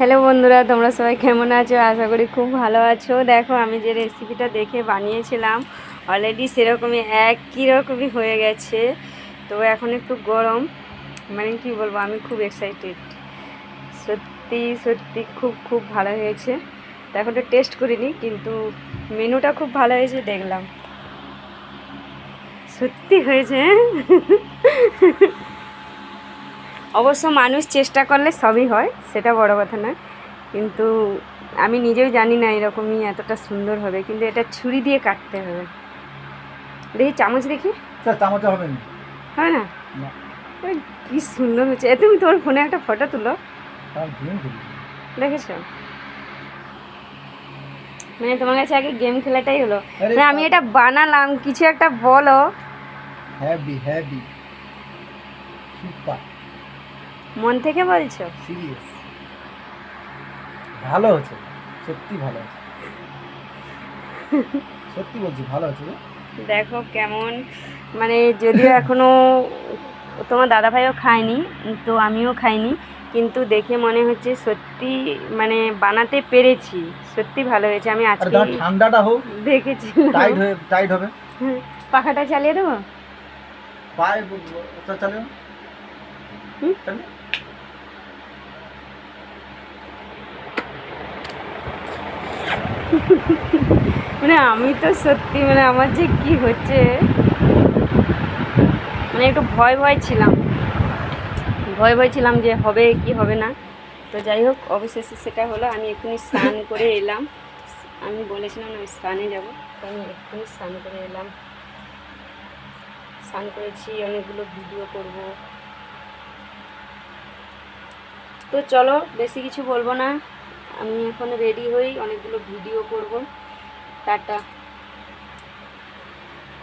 Hello বন্ধুরা, তোমরা সবাই কেমন আছো? আশা করি খুব ভালো আছো। দেখো, আমি যে রেসিপিটা দেখে বানিয়েছিলাম অলরেডি সেরকমই একই রকমই হয়ে গেছে। তো এখন একটু গরম মানে কি বলব, আমি খুব এক্সাইটেড সত্যি সত্যি খুব খুব ভালো হয়েছে। তো এখন তো টেস্ট করিনি কিন্তু মেনুটা খুব ভালো হয়েছে, দেখলাম। সত্যি হয়েছে হ্যাঁ? অবশ্য মানুষ চেষ্টা করলে সবই হয় সেটা বড় কথা না কিন্তু আমি নিজেও জানি না এরকমই এতটা সুন্দর হবে কিন্তু এটা ছুরি দিয়ে কাটতে হবে। দেখি চামচ দেখি? চামচে হবে না। হয় না? কি সুন্দর হচ্ছে। তুমি তোমার ফোনে একটা ফটো তুলো। দেখেছ? মানে তোমার কাছে আগে গেম খেলাটাই হলো। আরে না আমি এটা বানালাম কিছু একটা বলো। Heavy heavy super. মন থেকে বলছো? সিরিয়াস ভালো হচ্ছে সত্যি ভালো হচ্ছে। সত্যি বলছি ভালো হচ্ছে দেখো কেমন মানে যদিও এখনও তোমার দাদা ভাইও খায়নি তো আমিও খাইনি কিন্তু দেখে মনে হচ্ছে সত্যি মানে বানাতে পেরেছি সত্যি ভালো হয়েছে। আমি আজকে ঠান্ডাটা হোক দেখেছি। টাইট হয়ে টাইট হবে। পাখাটা চালিয়ে দেবো? পায়ে চালিয়ে মানে আমি তো সত্যি মানে আমার যে কি হচ্ছে মানে একটু ভয় ভয় ছিলাম। ভয় ভয় ছিলাম যে হবে কি হবে না। তো যাই হোক, অবশেষে সেটা হলো, আমি এক্ষুনি স্নান করে এলাম। আমি বলেছিলাম আমি স্নানে যাব। তো আমি এক্ষুনি স্নান করে এলাম। স্নান করেছি, অনেকগুলো ভিডিও করব। তো চলো, বেশি কিছু বলব না। আমি এখন রেডি হই অনেকগুলো ভিডিও করব। টাটা।